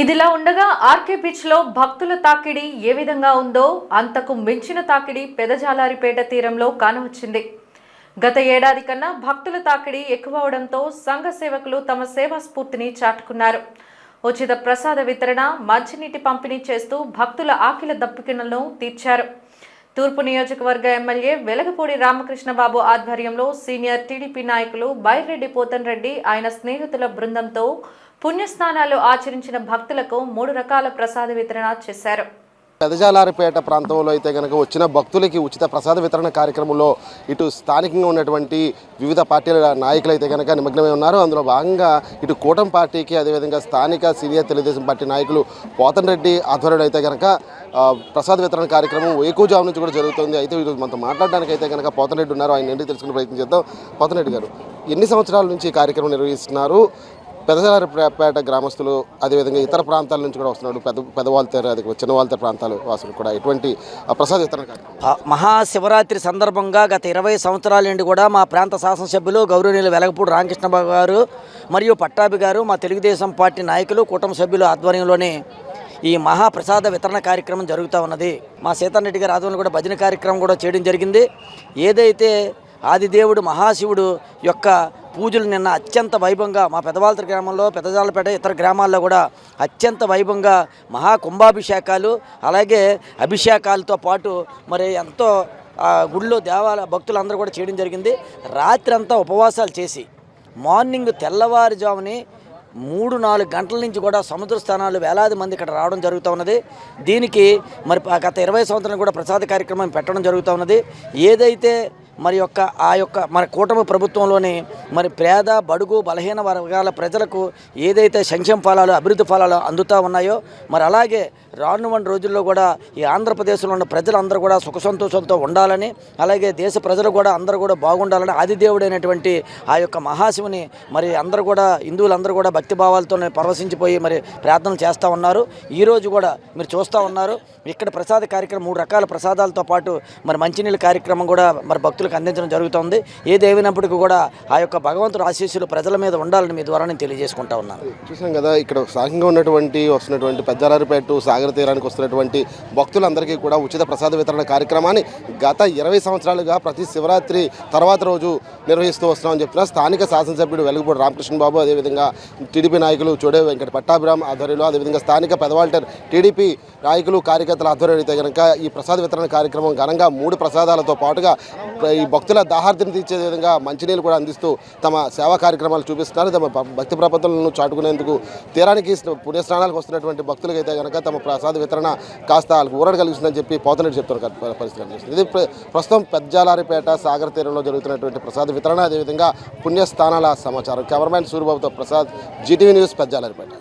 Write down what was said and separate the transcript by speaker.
Speaker 1: ఇదిలా ఉండగా ఆర్కే బీచ్లో భక్తుల తాకిడి ఏ విధంగా ఉందో అంతకు మించిన తాకిడి పెదజాలారిపేట తీరంలో కానవచ్చింది. గత ఏడాది కన్నా భక్తుల తాకిడి ఎక్కువ అవడంతో సంఘ సేవకులు తమ సేవా స్ఫూర్తిని చాటుకున్నారు. ఉచిత ప్రసాద వితరణ మంచినీటి పంపిణీ చేస్తూ భక్తుల ఆకిల దప్పికలను తీర్చారు. తూర్పు నియోజకవర్గ ఎమ్మెల్యే వెలగపూడి రామకృష్ణబాబు ఆధ్వర్యంలో సీనియర్ టీడీపీ నాయకులు బైరెడ్డి పోతన్ రెడ్డి ఆయన స్నేహితుల బృందంతో పుణ్యస్నానాలు ఆచరించిన భక్తులకు మూడు రకాల ప్రసాద వితరణ చేశారు.
Speaker 2: పెదజాలారిపేట ప్రాంతంలో అయితే కనుక వచ్చిన భక్తులకి ఉచిత ప్రసాద వితరణ కార్యక్రమంలో ఇటు స్థానికంగా ఉన్నటువంటి వివిధ పార్టీల నాయకులు అయితే కనుక నిమగ్నమై ఉన్నారు. అందులో భాగంగా ఇటు కూటమి పార్టీకి అదేవిధంగా స్థానిక సీనియర్ తెలుగుదేశం పార్టీ నాయకులు పోతన్ రెడ్డి ఆధ్వర్యంలో అయితే కనుక ప్రసాద వితరణ కార్యక్రమం ఎక్కువజాము నుంచి కూడా జరుగుతుంది. అయితే ఈరోజు మనతో మాట్లాడడానికి అయితే కనుక పోతన్రెడ్డి ఉన్నారు. ఆయన ఏంటి తెలుసుకునే ప్రయత్నం చేద్దాం. పోతన్రెడ్డి గారు ఎన్ని సంవత్సరాల నుంచి ఈ కార్యక్రమం నిర్వహిస్తున్నారు? పెదసారిపేట గ్రామస్తులు అదేవిధంగా ఇతర ప్రాంతాల నుంచి కూడా వస్తున్నాడు. పెద్ద పెదవాళ్ళతేరు అది చిన్నవాళ్ళతేరు ప్రాంతాలు వాసులు కూడా ఎటువంటి ప్రసాద్ ప్రసాద వితరణ
Speaker 3: మహాశివరాత్రి సందర్భంగా గత ఇరవై సంవత్సరాల నుండి కూడా మా ప్రాంత శాసనసభ్యులు గౌరవనీయులు వెలగపూడి రామకృష్ణబాబు గారు మరియు పట్టాభి గారు మా తెలుగుదేశం పార్టీ నాయకులు కుటుంబ సభ్యులు ఆధ్వర్యంలోనే ఈ మహాప్రసాద వితరణ కార్యక్రమం జరుగుతూ ఉన్నది. మా సీతారెడ్డి గారి ఆధ్వర్యంలో కూడా భజన కార్యక్రమం కూడా చేయడం జరిగింది. ఏదైతే ఆదిదేవుడు మహాశివుడు యొక్క పూజలు నిన్న అత్యంత వైభవంగా మా పెదవాల్తర గ్రామంలో పెదజాలపేట ఇతర గ్రామాల్లో కూడా అత్యంత వైభవంగా మహా కుంభాభిషేకాలు అలాగే అభిషేకాలతో పాటు మరి ఎంతో ఆ, గుడిలో దేవాలయ భక్తులందరూ కూడా చేయడం జరిగింది. రాత్రి అంతా ఉపవాసాలు చేసి మార్నింగ్ తెల్లవారుజాముని మూడు నాలుగు గంటల నుంచి కూడా సముద్ర స్థానాలు వేలాది మంది ఇక్కడ రావడం జరుగుతూ ఉన్నది. దీనికి మరి గత ఇరవై సంవత్సరాలు కూడా ప్రసాద కార్యక్రమం పెట్టడం జరుగుతూ ఉన్నది. ఏదైతే మరి యొక్క ఆ యొక్క మన కూటమి ప్రభుత్వంలోని మరి పేద బడుగు బలహీన వర్గాల ప్రజలకు ఏదైతే సంక్షేమ ఫలాలు అభివృద్ధి ఫలాలు అందుతూ ఉన్నాయో మరి అలాగే రానున్న రోజుల్లో కూడా ఈ ఆంధ్రప్రదేశ్లో ఉన్న ప్రజలందరూ కూడా సుఖ సంతోషంతో ఉండాలని అలాగే దేశ ప్రజలు కూడా అందరూ కూడా బాగుండాలని ఆదిదేవుడైనటువంటి ఆ యొక్క మహాశివుని మరి అందరూ కూడా హిందువులందరూ కూడా భక్తిభావాలతో పరవశించిపోయి మరి ప్రార్థనలు చేస్తూ ఉన్నారు. ఈరోజు కూడా మీరు చూస్తూ ఉన్నారు. ఇక్కడ ప్రసాద కార్యక్రమం మూడు రకాల ప్రసాదాలతో పాటు మరి మంచినీళ్ళ కార్యక్రమం కూడా మరి భక్తులు భక్తులకు అందించడం జరుగుతుంది. ఏదేమైనప్పటికీ కూడా ఆ యొక్క భగవంతుడు ఆశీస్సులు ప్రజల మీద ఉండాలని మీ ద్వారా నేను తెలియజేసుకుంటా ఉన్నాను.
Speaker 2: చూసాం కదా ఇక్కడ సాగంగా ఉన్నటువంటి వస్తున్నటువంటి పెద్దారారిపేట సాగర తీరానికి వస్తున్నటువంటి భక్తులందరికీ కూడా ఉచిత ప్రసాద వితరణ కార్యక్రమాన్ని గత ఇరవై సంవత్సరాలుగా ప్రతి శివరాత్రి తర్వాత రోజు నిర్వహిస్తూ వస్తున్నామని చెప్తున్నారు స్థానిక శాసనసభ్యుడు వెలుగుపూడి రామకృష్ణ బాబు అదేవిధంగా టీడీపీ నాయకులు చూడే వెంకట పట్టాభిరామ్ ఆధ్వర్యంలో అదేవిధంగా స్థానిక పెదవాల్టర్ టీడీపీ నాయకులు కార్యకర్తల ఆధ్వర్యంలో అయితే కనుక ఈ ప్రసాద వితరణ కార్యక్రమం ఘనంగా మూడు ప్రసాదాలతో పాటుగా ఈ భక్తుల దాహార్థిని తీర్చే విధంగా మంచినీళ్ళు కూడా అందిస్తూ తమ సేవా కార్యక్రమాలు చూపిస్తున్నారు. తమ భక్తి ప్రపత్తులను చాటుకునేందుకు తీరానికి పుణ్యస్నానాలకు వస్తున్నటువంటి భక్తులకైతే అయితే కనుక తమ ప్రసాద వితరణ కాస్త వాళ్ళకి ఊరట కలిగిస్తుందని చెప్పి పోతనట్టు చెప్తున్నారు పరిస్థితి కనిపిస్తుంది ఇది ప్ర- ప్రస్తుతం పెద్దాలారిపేట సాగర తీరంలో జరుగుతున్నటువంటి ప్రసాద వితరణ అదేవిధంగా పుణ్యస్థానాల సమాచారం. కెమెరామ్యాన్ సూర్యబాబుతో ప్రసాద్ జీటీవీ న్యూస్ పెద్దాలారిపేట